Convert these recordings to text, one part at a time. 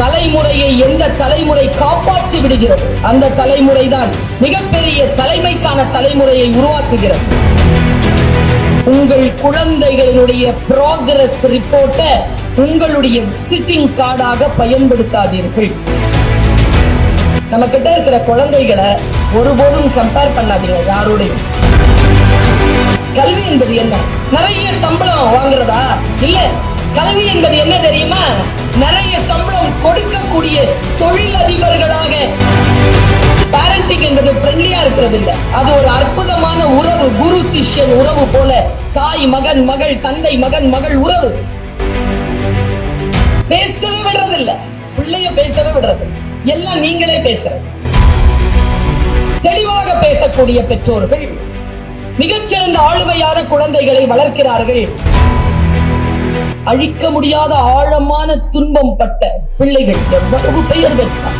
தலைமுறையை எந்த தலைமுறை காப்பாற்றி விடுகிறது? அந்த தலைமுறை தான் மிகப்பெரிய தலைமைக்கான தலைமுறையை உருவாக்குகிறது. உங்கள் குழந்தைகளினுடைய ப்ராக்ரஸ் ரிப்போர்ட்டை உங்களுடைய விசிட்டிங் கார்டாக பயன்படுத்தாதீர்கள். நம்ம கிட்ட இருக்கிற குழந்தைகளை ஒருபோதும் கம்பேர் பண்ணாதீங்க யாரோடையும். கல்வி என்பது என்ன? நிறைய சம்பளம் வாங்குறதா? இல்ல கல்வி என்பது என்ன தெரியுமா? நிறைய சம்பளம் கொடுக்கக்கூடிய தொழில் அதிபர்களாக பேரண்டிங் என்பது ஃப்ரெண்ட்லியா இருக்கிறது இல்ல அது ஒரு அற்புதமான உறவு குரு சிஷ்யன் உறவு போல. தாய் மகன் மகள் தந்தை மகன் மகள் உறவு. பேசவே விடுறது இல்ல பிள்ளைய பேசவே விடுறது எல்லாம் நீங்களே பேசுறது. தெளிவாக பேசக்கூடிய பெற்றோர்கள் மிகச்சிறந்த ஆளுமையான குழந்தைகளை வளர்க்கிறார்கள். அழிக்க முடியாத ஆழமான துன்பம் பட்ட பிள்ளைகள் எவ்வளவு பெயர் பெற்றார்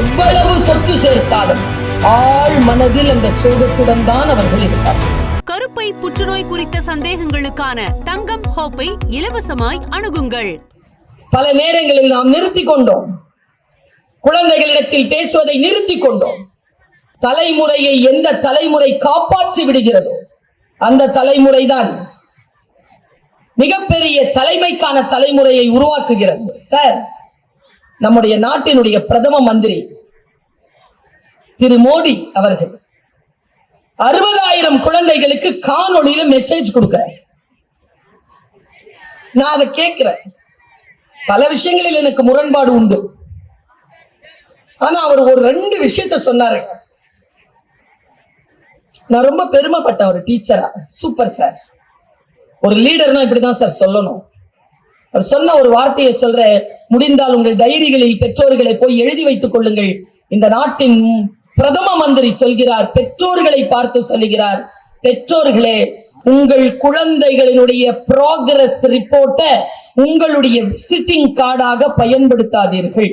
எவ்வளவு சொத்து சேர்த்தாலும் ஆழ் மனதில் அந்த சோகத்துடன் தான் அவர்கள் இருப்பார்கள். கருப்பை புற்றுநோய் குறித்த சந்தேகங்களுக்கான தங்கம் ஹோப்பை இலவசமாய் அணுகுங்கள். பல நேரங்களில் நாம் நிறுத்திக் கொண்டோம். குழந்தைகளிடத்தில் பேசுவதை நிறுத்திக் கொண்டோம். தலைமுறையை எந்த தலைமுறை காப்பாற்றி விடுகிறதோ அந்த தலைமுறை தான் மிகப்பெரிய தலைமைக்கான தலைமுறையை உருவாக்குகிறது. சார் நம்முடைய நாட்டினுடைய பிரதம மந்திரி திரு மோடி அவர்கள் அறுபதாயிரம் குழந்தைகளுக்கு காணொளியில மெசேஜ் கொடுக்கிறார். நான் அதை கேட்கிறேன். பல விஷயங்களில் எனக்கு முரண்பாடு உண்டு. ஆனா அவர் ஒரு ரெண்டு விஷயத்த சொன்னாரு. நான் ரொம்ப பெருமைப்பட்டேன் ஒரு டீச்சரா சூப்பர் சார். ஒரு லீடர்னா இப்படிதான் சார் சொல்லணும். அவர் சொன்ன ஒரு வார்த்தையை சொல்ற முடிந்தால் உங்கள் டைரிகளில் பெற்றோர்களை போய் எழுதி வைத்துக் கொள்ளுங்கள். இந்த நாட்டின் பிரதம மந்திரி சொல்கிறார் பெற்றோர்களை பார்த்து சொல்லுகிறார் பெற்றோர்களே உங்கள் குழந்தைகளினுடைய ப்ராகிரஸ் ரிப்போர்ட்டை உங்களுடைய விசிட்டிங் கார்டாக பயன்படுத்தாதீர்கள்.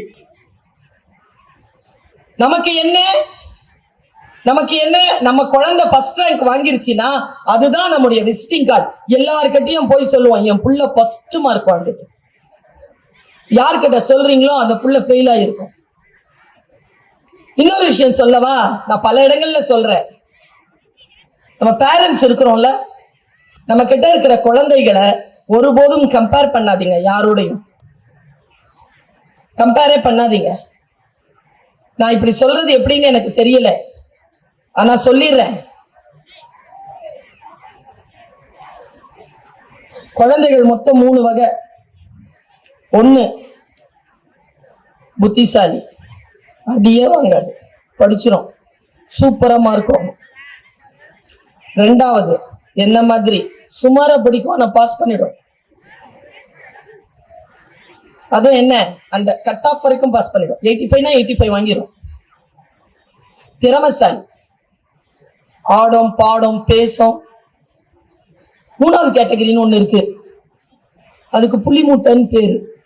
நமக்கு என்ன? நமக்கு என்ன? நம்ம குழந்தை ஃபர்ஸ்ட் ரேங்க் வாங்கிருச்சுன்னா அதுதான் நம்முடைய விசிட்டிங் கார்டு எல்லார்கிட்டயும் போய் சொல்லுவோம் என் புள்ள ஃபர்ஸ்ட் மார்க் வாங்கிட்டு யார்கிட்ட சொல்றீங்களோ அந்த புள்ள ஃபெயில் ஆயிருக்கும். இன்னொரு விஷயம் சொல்லவா? நான் பல இடங்கள்ல சொல்றேன். நம்ம பேரண்ட்ஸ் இருக்கிறோம்ல நம்ம கிட்ட இருக்கிற குழந்தைகளை ஒருபோதும் கம்பேர் பண்ணாதீங்க யாரோடையும். கம்பேரே பண்ணாதீங்க. நான் இப்படி சொல்றது எப்படின்னு எனக்கு தெரியல. ஆனா சொல்லிடுறேன். குழந்தைகள் மொத்தம் மூணு வகை. ஒன்னு புத்திசாலி. அடியே வாங்காது. படிச்சிரும். சூப்பரா இருக்கும் ரெண்டாவது என்ன மாதிரி? சுமாரா படிக்கும் ஆனா பாஸ் பண்ணிடும். அதுவும் என்ன? அந்த கட் ஆஃப் வரைக்கும் பாஸ் பண்ணிடும். எயிட்டி ஃபைவ்னா எயிட்டி ஃபைவ் வாங்கிடும் திறமசாலி. ஆடும் பாடும் பேசும். மூணாவது கேட்டகரின்னு ஒண்ணு இருக்கு. அதுக்கு புள்ளி மூட்டைன்னு பேரு.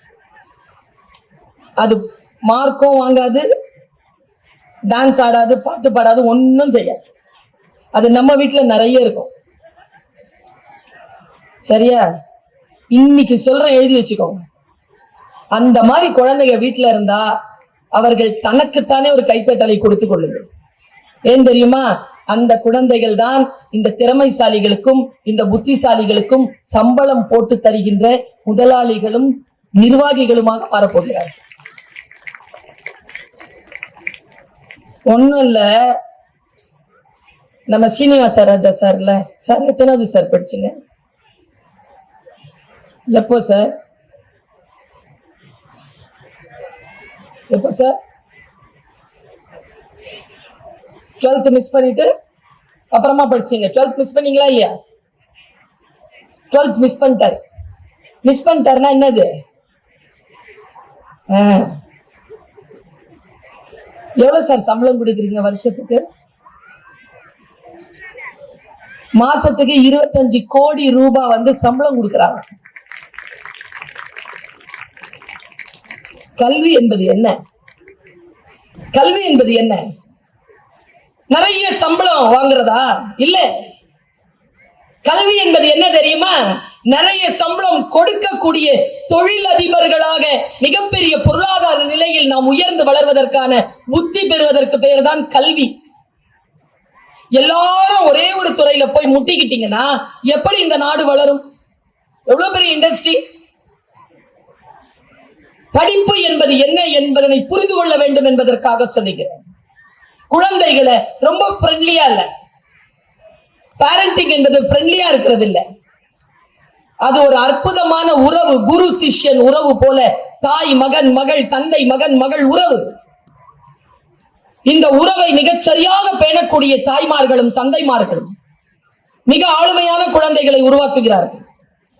அது மார்க்கும் வாங்காது டான்ஸ் ஆடாது பாட்டு பாடாது ஒன்றும் செய்யாது. அது நம்ம வீட்டுல நிறைய இருக்கும். சரியா? இன்னைக்கு சொல்றேன் எழுதி வச்சுக்கோங்க அந்த மாதிரி குழந்தைங்க வீட்டுல இருந்தா அவர்கள் தனக்குத்தானே ஒரு கைத்தட்டலை கொடுத்துக் கொள்ளுங்கள். ஏன் தெரியுமா? அந்த குழந்தைகள் தான் இந்த திறமைசாலிகளுக்கும் இந்த புத்திசாலிகளுக்கும் சம்பளம் போட்டு தருகின்ற முதலாளிகளும் நிர்வாகிகளுமாக மாறப்போகிறார்கள். ஒண்ணும் இல்ல. நம்ம சீனிவாச ராஜா சார்ல. சார் எத்தனாவது சார் படிச்சுங்க? எப்போ சார்? எப்போ சார்? டுவெல்த் மிஸ் பண்ணிட்டு அப்புறமா படிச்சீங்க. டுவெல்த் மிஸ் பண்ணீங்களா இல்லையா? டுவெல்த் மிஸ் பண்ணிட்டார். மிஸ் பண்ணிட்டாருன்னா என்னது? ஆ. எவ்வளவு சார் சம்பளம் கொடுக்குறீங்க வருஷத்துக்கு? மாசத்துக்கு இருபத்தஞ்சு கோடி ரூபாய் வந்து சம்பளம் கொடுக்குறாங்க. கல்வி என்பது என்ன? கல்வி என்பது என்ன? நிறைய சம்பளம் வாங்குறதா? இல்ல. கல்வி என்பது என்ன தெரியுமா? நிறைய சம்பளம் கொடுக்கக்கூடிய தொழில் அதிபர்களாக மிகப்பெரிய பொருளாதார நிலையில் நாம் உயர்ந்து வளர்வதற்கான புத்தி பெறுவதற்கு பெயர் தான் கல்வி. எல்லாரும் ஒரே ஒரு துறையில போய் முட்டிக்கிட்டீங்கன்னா எப்படி இந்த நாடு வளரும்? எவ்வளவு பெரிய இண்டஸ்ட்ரி படிப்பு என்பது என்ன என்பதனை புரிந்து கொள்ள வேண்டும் என்பதற்காக சொல்லுகிறேன். குழந்தைகளை ரொம்ப ஃப்ரெண்ட்லியா இல்ல. பேரண்டிங் என்பது ஃப்ரெண்ட்லியா இருக்கிறது இல்ல அது ஒரு அற்புதமான உறவு குரு சிஷ்யன் உறவு போல தாய் மகன் மகள் தந்தை மகன் மகள் உறவு. இந்த உறவை மிகச்சரியாக பேணக்கூடிய தாய்மார்களும் தந்தைமார்களும் மிக ஆளுமையான குழந்தைகளை உருவாக்குகிறார்கள்.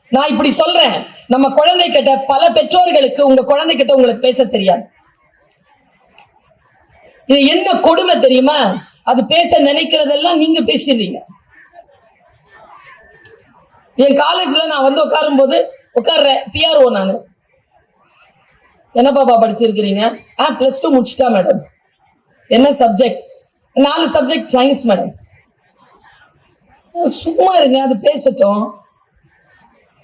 நான் இப்படி சொல்றேன். நம்ம குழந்தை கிட்ட பல பெற்றோர்களுக்கு உங்க குழந்தை கிட்ட உங்களுக்கு பேச தெரியாது. இது என்ன கொடுமை தெரியுமா? அது பேச நினைக்கிறதெல்லாம் நீங்க பேசிடுறீங்க. என் காலேஜ்ல நான் வந்து உட்காரும் போது உட்காடுறேன் பிஆர்ஓ நானு. என்ன பாப்பா படிச்சிருக்கிறீங்க? ஆ பிளஸ் டூ முடிச்சிட்டா மேடம் என்ன சப்ஜெக்ட் நாலு சப்ஜெக்ட் சயின்ஸ் மேடம் சும்மா இருங்க அது பேசட்டும்.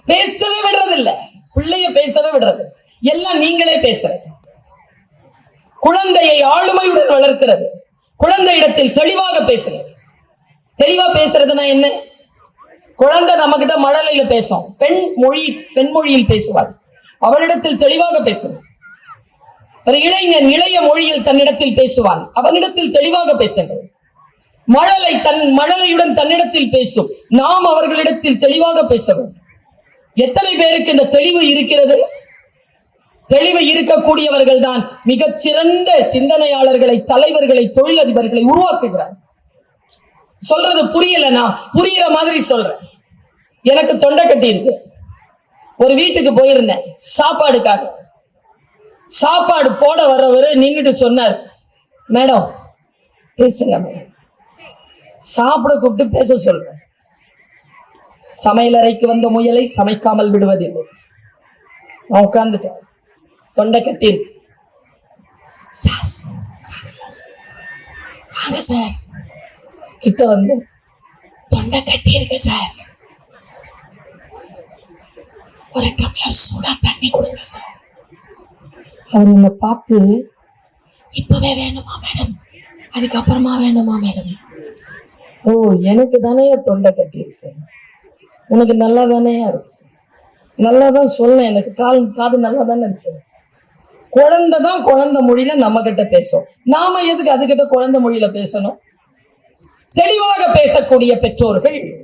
பேசவே விடுறது இல்ல பிள்ளைய பேசவே விடுறது. எல்லாம் நீங்களே பேசுறது. குழந்தையை ஆளுமையுடன் வளர்க்கிறது. குழந்தை இடத்தில் தெளிவாக பேசுகிறது. தெளிவா பேசுறதுன்னா என்ன? குழந்தை நம்ம கிட்ட மழலையில பேசும். பெண் மொழி பெண் மொழியில் பேசுவாள். அவளிடத்தில் தெளிவாக பேசுங்க ஒரு இளைஞன் இளைய மொழியில் தன்னிடத்தில் பேசுவான். அவனிடத்தில் தெளிவாக பேசுங்கள். மழலை தன் மழலையுடன் தன்னிடத்தில் பேசும். நாம் அவர்களிடத்தில் தெளிவாக பேச வேண்டும். எத்தனை பேருக்கு இந்த தெளிவு இருக்கிறது? தெளிவு இருக்கக்கூடியவர்கள் தான் மிகச்சிறந்த சிந்தனையாளர்களை தலைவர்களை தொழிலதிபர்களை உருவாக்குகிறார். சொல்றது புரியலனா? புரியுற மாதிரி சொல்றேன். எனக்கு தொண்டை கட்டி இருக்கு. ஒரு வீட்டுக்கு போயிருந்தேன் சாப்பாடுக்காக. சாப்பாடு போட வர்றவரு நின்றுட்டு சொன்னார் மேடம் பேசுங்க மேடம் சாப்பிட கூப்பிட்டு பேச சொல்றேன். சமையலறைக்கு வந்த முயலை சமைக்காமல் விடுவதில்லை. நான் உட்கார்ந்துட்டேன். தொண்டை கட்டி இருக்கு. Sir sir. கிட்ட வந்து தொண்டை கட்டி இருக்கு சார். ஒரு டம்ளர் சூடா தண்ணி கொடுங்க சார். அவர் என்னை பார்த்து இப்பவே வேணுமா மேடம்? அதுக்கப்புறமா வேணுமா மேடம்? ஓ எனக்கு தானே தொண்டை கட்டி இருக்கு. உனக்கு நல்லா தானே இருக்கு. நல்லா தான் சொல்லேன் எனக்கு கால் காது நல்லா தானே இருக்கு. குழந்தை தான் குழந்தை மொழியில நம்ம கிட்ட பேசும். நாம எதுக்கு அதுகிட்ட குழந்தை மொழியில பேசணும்? தெளிவாக பேசக்கூடிய பெற்றோர்கள்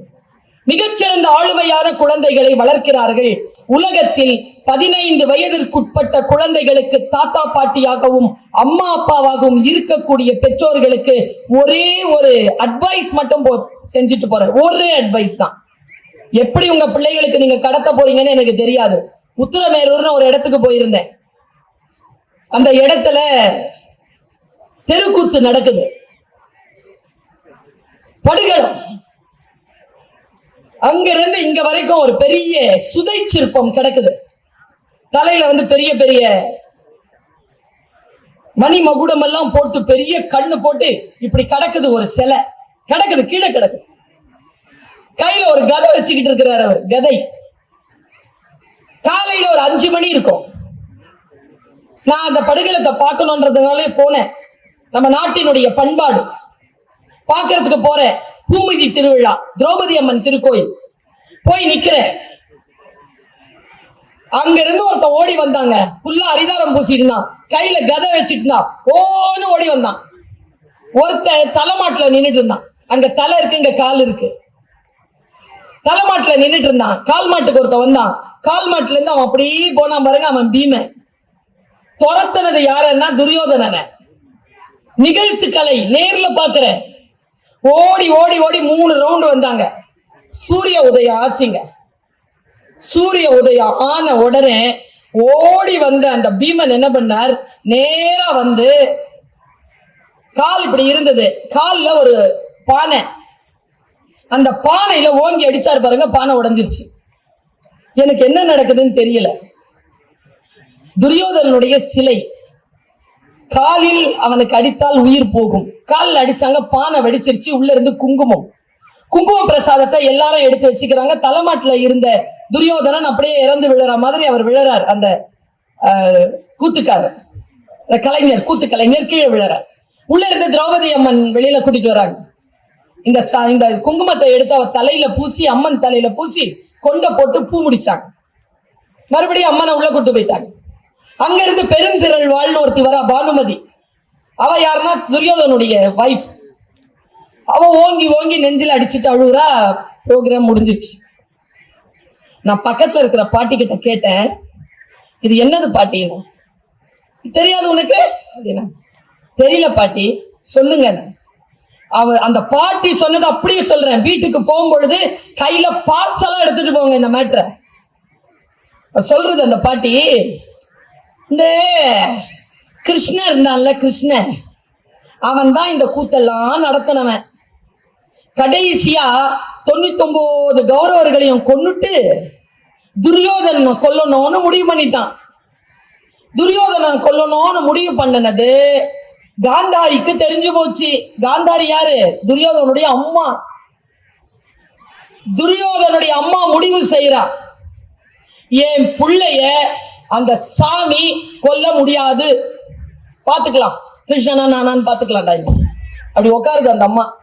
மிகச்சிறந்த ஆளுமையான குழந்தைகளை வளர்க்கிறார்கள். உலகத்தில் பதினைந்து வயதிற்குட்பட்ட குழந்தைகளுக்கு தாத்தா பாட்டியாகவும் அம்மா அப்பாவாகவும் இருக்கக்கூடிய பெற்றோர்களுக்கு ஒரே ஒரு அட்வைஸ் மட்டும் போ- செஞ்சுட்டு போற ஒரே அட்வைஸ் தான். எப்படி உங்க பிள்ளைகளுக்கு நீங்க கடத்த போறீங்கன்னு எனக்கு தெரியாது. உத்தரமேரூர்னு ஒரு இடத்துக்கு போயிருந்தேன். அந்த இடத்துல தெருக்கூத்து நடக்குது. படுகளம். அங்கிருந்து இங்க வரைக்கும் ஒரு பெரிய சுதை சிற்பம் கிடக்குது. தலையில வந்து பெரிய பெரிய மணி மகுடம் எல்லாம் போட்டு பெரிய கண்ணு போட்டு இப்படி கிடக்குது ஒரு சிலை. கிடக்குது கீழே கிடக்குது கையில ஒரு கதை வச்சுக்கிட்டு இருக்கிறார் அவர் கதை. காலையில ஒரு அஞ்சு மணி இருக்கும். நான் அந்த படுகளத்தை பார்க்கணுன்றதுனாலே போனேன். நம்ம நாட்டினுடைய பண்பாடு. பார்க்கறதுக்கு போறேன். பூமிதி திருவிழா திரௌபதி அம்மன் திருக்கோயில். போய் நிக்கிறேன். அங்க இருந்து ஒருத்தன் ஓடி வந்தாங்க. ஃபுல்லா அரிதாரம் பூசிட்டு கையில கதை வச்சுட்டு ஓன்னு ஓடி வந்தான். ஒருத்தன் தலைமாட்டுல நின்றுட்டு இருந்தான் அங்க தலை இருக்கு இங்க கால் இருக்கு. தலைமாட்டுல நின்றுட்டு இருந்தான் கால் மாட்டுக்கு ஒருத்தன் வந்தான். கால் மாட்டுல இருந்து அவன் அப்படியே போனா பாருங்க அவன் பீமன். துரத்துனது யாருன்னா துரியோதனனை. நிகழ்த்து கலை நேர்ல பாக்குறேன். ஓடி ஓடி ஓடி மூணு ரவுண்டு வந்தாங்க. சூரிய உதயம் ஆச்சுங்க. சூரிய உதயம் ஆன உடனே ஓடி வந்த அந்த பீமன் என்ன பண்ணார்? நேரா வந்து கால் இப்படி இருந்தது. கால்ல ஒரு பானை. அந்த பானையில ஓங்கி அடிச்சார் பாருங்க பானை உடஞ்சிருச்சு. எனக்கு என்ன நடக்குதுன்னு தெரியல. துரியோதனனுடைய சிலை. காலில் அவனுக்கு அடித்தால் உயிர் போகும். காலில் அடிச்சாங்க பானை வெடிச்சிருச்சு உள்ள இருந்து குங்குமம். குங்கும பிரசாதத்தை எல்லாரும் எடுத்து வச்சுக்கிறாங்க. தலைமாட்டுல இருந்த துரியோதனன் அப்படியே இறந்து விழுற மாதிரி அவர் விழறார். அந்த கூத்துக்காரர். அந்த கலைஞர் கூத்து கலைஞர் கீழே விழறார். உள்ள இருந்து திரௌபதி அம்மன் வெளியில கூட்டிட்டு வராங்க. இந்த இந்த குங்குமத்தை எடுத்து அவர் தலையில பூசி அம்மன் தலையில பூசி கொண்ட போட்டு பூ முடிச்சாங்க. மறுபடியும் அம்மனை உள்ள கூட்டு போயிட்டாங்க. அங்கிருந்து பெருந்திரள் வாழ்னு ஒருத்தி வரா பானுமதி. அவ யாருன்னா துரியோதனுடைய வைஃப் அவ ஓங்கி ஓங்கி நெஞ்சில் அடிச்சுட்டு அழுகுறா ப்ரோக்ராம் முடிஞ்சிச்சு நான் பக்கத்துல இருக்கிற பாட்டி கிட்ட கேட்டேன் இது என்னது பாட்டின்னு? தெரியாது உனக்கு? அப்படின்னா தெரியல பாட்டி சொல்லுங்க அவர் அந்த பாட்டி சொன்னது அப்படியே சொல்றேன். வீட்டுக்கு போகும்பொழுது கையில பார்சலா எடுத்துட்டு போங்க இந்த மேட்ரை சொல்றது அந்த பாட்டி இந்த கிருஷ்ணர் இருந்தான்ல கிருஷ்ணன். அவன் தான் இந்த கூத்தெல்லாம் நடத்தினவன். கடைசியா தொண்ணூத்தி ஒன்பது கௌரவர்களையும் கொண்டுட்டு துரியோதனனை கொல்லணும்னு முடிவு பண்ணிட்டான். துரியோதனன் கொல்லணும்னு முடிவு பண்ணினது காந்தாரிக்கு தெரிஞ்சு போச்சு. காந்தாரி யாரு? துரியோதனுடைய அம்மா. துரியோதனுடைய அம்மா முடிவு செய்யறா என் பிள்ளைய அந்த சாமி கொல்ல முடியாது. பாத்துக்கலாம் கிருஷ்ணனா நானான்னு பாத்துக்கலாம்டா அப்படி உட்காருது அந்த அம்மா.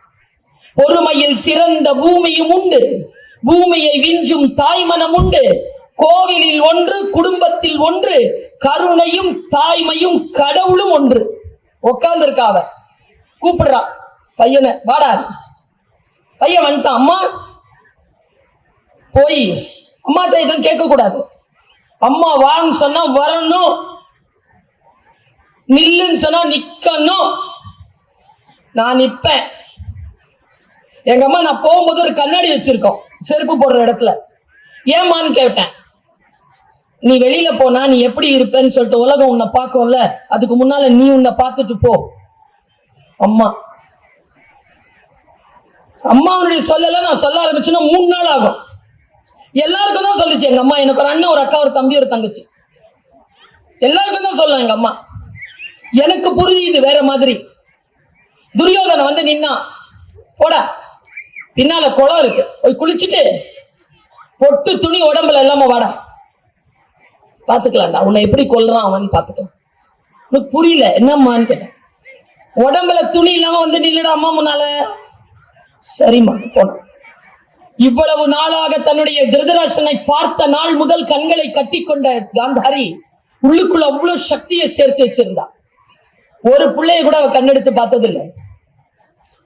பொறுமையில் சிறந்த பூமியும் உண்டு. பூமியை விஞ்சும் தாய்மனம் உண்டு. கோவிலில் ஒன்று குடும்பத்தில் ஒன்று கருணையும் தாய்மையும் கடவுளும் ஒன்று. உட்கார்ந்து அவ. கூப்பிடுறா. பையனை வாடா. பையன் வந்துட்டான். அம்மா போய். அம்மாட்ட எதுவும் கேட்க கூடாது அம்மா வான்னு சொன்னா வரணும். நில்லுன்னு சொன்னா நிக்கணும். நான் நிப்பேன். எங்க அம்மா நான் போகும்போது ஒரு கண்ணாடி வச்சிருக்கோம். செருப்பு போடுற இடத்துல. ஏம்மான்னு கேட்டேன். நீ வெளியில போனா நீ எப்படி இருப்பேன்னு சொல்லிட்டு உலகம் உன்னை பார்க்கும்ல. அதுக்கு முன்னால நீ உன்னை பார்த்துட்டு போ. அம்மா. அம்மாவுடைய சொல்லலாம் நான் சொல்ல ஆரம்பிச்சுன்னா மூணு நாள் ஆகும். எல்லாருக்கும் தான் சொல்லுச்சு எங்க அம்மா. எனக்கு ஒரு அண்ணன் ஒரு அக்கா ஒரு தம்பி ஒரு தங்கச்சி. எல்லாருக்கும் தான் சொல்லும் எங்க அம்மா. எனக்கு புரியுது வேற மாதிரி. துரியோதனை வந்து நின்னா போட பின்னால குளம் இருக்கு. போய் குளிச்சுட்டு பொட்டு துணி உடம்புல இல்லாம வாடா. பாத்துக்கலாம்டா. உன்னை எப்படி கொல்றான் அவன் பாத்துக்கலாம் உனக்கு புரியல என்னம்மான்னு கேட்டேன். உடம்புல துணி இல்லாம வந்து நில்லுடா அம்மா முன்னால. சரிம்மா போனோம் இவ்வளவு நாளாக தன்னுடைய திருதராசனை பார்த்த நாள் முதல் கண்களை கட்டி கொண்ட காந்தாரி உள்ளுக்குள்ள அவ்வளவு சக்தியை சேர்த்து வச்சிருந்தா ஒரு பிள்ளைய கூட அவ கண்ணெடுத்து பார்த்ததில்லை.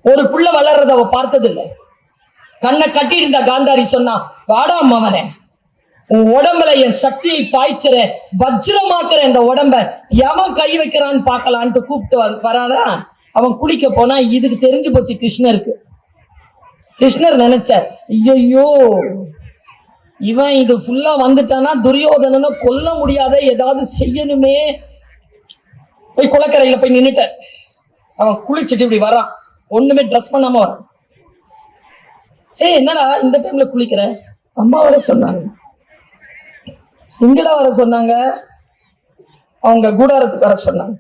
ஒரு புள்ள வளர்றத அவ பார்த்ததில்லை. கண்ணை கட்டிட்டு இருந்த காந்தாரி சொன்னா வாடா மவனே உன் உடம்புல என் சக்தியை பாய்ச்சுற வஜ்ரமாக்குற இந்த உடம்ப எவன் கை வைக்கிறான்னு பார்க்கலான்ட்டு கூப்பிட்டு வர- அவன் குளிக்க போனா இதுக்கு தெரிஞ்சு போச்சு கிருஷ்ணருக்கு. கிருஷ்ணர் நினைச்சார் ஐயோ இவன் இது ஃபுல்லா வந்துட்டானா? துரியோதனனை கொல்ல முடியாத ஏதாவது செய்யணுமே. போய் குளக்கரையில போய் நின்றுட்ட அவன் குளிச்சுட்டு இப்படி வரான். ஒண்ணுமே ட்ரெஸ் பண்ணாம வரான். ஏய் என்னடா இந்த டைம்ல குளிக்கிற? அம்மா வர சொன்னாங்க. எங்கடா வர சொன்னாங்க? அவங்க கூடாரத்துக்கு வர சொன்னாங்க.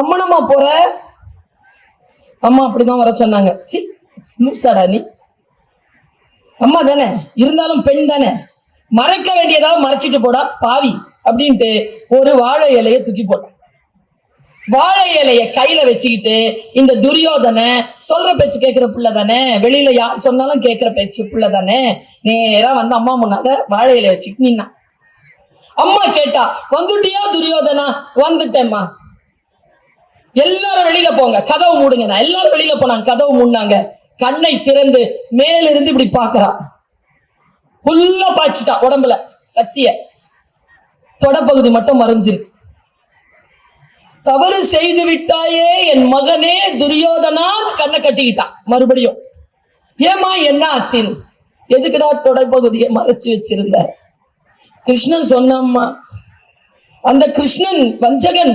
அம்மனம்மா போற? அம்மா அப்படிதான் வர சொன்னாங்க. சி லூசாடா நீ? அம்மா தானே? இருந்தாலும் பெண் தானே? மறைக்க வேண்டியதாவது மறைச்சிட்டு போடா பாவி அப்படின்ட்டு ஒரு வாழை இலையை தூக்கி போட்டான் வாழை இலைய கையில வச்சுக்கிட்டு இந்த துரியோதனை சொல்ற பேச்சு கேட்கிற புள்ள தானே? வெளியில யார் சொன்னாலும் கேட்கிற பேச்சு புள்ள தானே? நேரா வந்து அம்மா முன்னால வாழை இலைய வச்சுக்கிட்டு நின்னா. அம்மா கேட்டா வந்துட்டியா துரியோதனா? வந்துட்டேம்மா. எல்லாரும் வெளியில போங்க கதவு மூடுங்க நான் எல்லாரும் வெளியில போனாங்க கதவு மூடினாங்க. கண்ணை திறந்து மேலிருந்து இப்படி பாக்குறான் ஃபுல்லா பாய்ச்சிட்டான் உடம்புல சத்திய. தொடப்பகுதி மட்டும் மறைஞ்சிருக்கு. தவறு செய்து விட்டாயே என் மகனே துரியோதனா கண்ணை கட்டிக்கிட்டான். மறுபடியும் ஏமா என்ன ஆச்சுன்னு? எதுக்குடா தொடப்பகுதியை மறைச்சு வச்சிருந்த? கிருஷ்ணன் சொன்னம்மா அந்த கிருஷ்ணன் வஞ்சகன்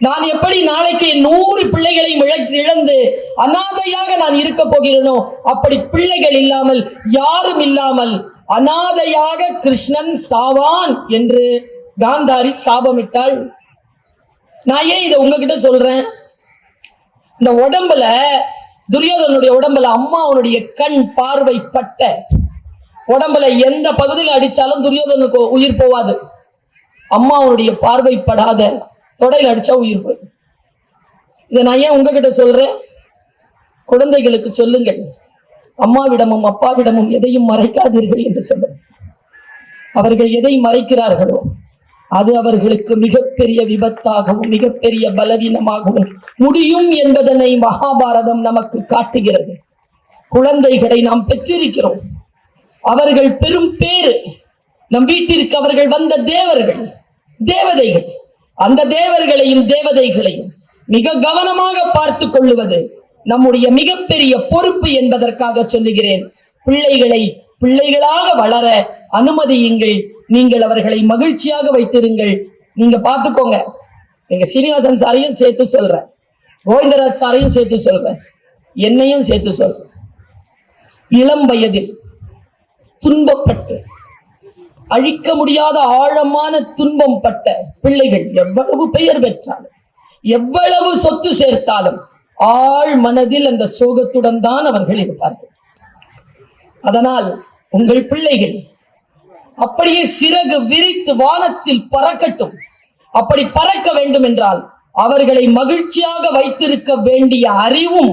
நான் எப்படி நாளைக்கு நூறு பிள்ளைகளையும் இழ- இழந்து அனாதையாக நான் இருக்க போகிறேனோ அப்படி பிள்ளைகள் இல்லாமல் யாரும் இல்லாமல் அனாதையாக கிருஷ்ணன் சாவான் என்று காந்தாரி சாபமிட்டாள். நான் ஏன் இதை உங்ககிட்ட சொல்றேன்? இந்த உடம்புல துரியோதனுடைய உடம்புல அம்மாவனுடைய கண் பார்வை பட்ட உடம்புல எந்த பகுதியில் அடிச்சாலும் துரியோதனுக்கு உயிர் போவாது. அம்மாவனுடைய பார்வைப்படாத தொடையில் அடிச்சா உயிர் போயிடும். இதை நான் ஏன் உங்ககிட்ட சொல்றேன்? குழந்தைகளுக்கு சொல்லுங்கள். அம்மாவிடமும் அப்பாவிடமும் எதையும் மறைக்காதீர்கள் என்று சொல்லுங்கள் அவர்கள் எதை மறைக்கிறார்களோ அது அவர்களுக்கு மிகப்பெரிய விபத்தாகவும் மிகப்பெரிய பலவீனமாகவும் முடியும் என்பதனை மகாபாரதம் நமக்கு காட்டுகிறது. குழந்தைகளை நாம் பெற்றிருக்கிறோம். அவர்கள் பெரும் பேரு நம் வீட்டிற்கு அவர்கள் வந்த தேவர்கள் தேவதைகள். அந்த தேவர்களையும் தேவதைகளையும் மிக கவனமாக பார்த்து கொள்ளுவது நம்முடைய மிகப்பெரிய பொறுப்பு என்பதற்காக சொல்லுகிறேன். பிள்ளைகளை பிள்ளைகளாக வளர அனுமதியுங்கள் நீங்கள் அவர்களை மகிழ்ச்சியாக வைத்திருங்கள். நீங்க பார்த்துக்கோங்க. எங்க சீனிவாசன் சாரையும் சேர்த்து சொல்றேன். கோவிந்தராஜ் சாரையும் சேர்த்து சொல்றேன். என்னையும் சேர்த்து சொல்றேன். இளம் வயதில் துன்பப்பட்டு அழிக்க முடியாத ஆழமான துன்பம் பட்ட பிள்ளைகள் எவ்வளவு பெயர் பெற்றாலும் எவ்வளவு சொத்து சேர்த்தாலும் ஆழ் மனதில் அந்த சோகத்துடன் தான் அவர்கள் இருப்பார்கள். அதனால் உங்கள் பிள்ளைகள் அப்படியே சிறகு விரித்து வானத்தில் பறக்கட்டும். அப்படி பறக்க வேண்டும் என்றால் அவர்களை மகிழ்ச்சியாக வைத்திருக்க வேண்டிய அறிவும்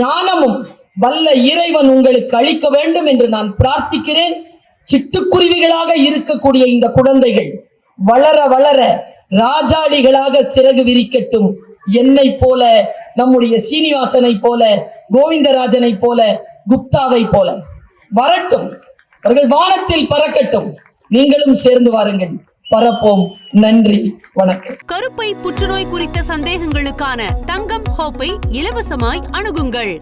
ஞானமும் வல்ல இறைவன் உங்களுக்கு அளிக்க வேண்டும் என்று நான் பிரார்த்திக்கிறேன். சிட்டுக்குருவிகளாக இருக்கக்கூடிய இந்த குழந்தைகள் வளர வளர ராஜாளிகளாக சிறகு விரிக்கட்டும். என்னை போல நம்முடைய சீனிவாசனை போல கோவிந்தராஜனை போல குப்தாவை போல. வரட்டும். அவர்கள் வானத்தில் பறக்கட்டும். நீங்களும் சேர்ந்து வாருங்கள். பறப்போம். நன்றி. வணக்கம். கருப்பை புற்றுநோய் குறித்த சந்தேகங்களுக்கான தங்கம் ஹோப்பை இலவசமாய் அணுகுங்கள்.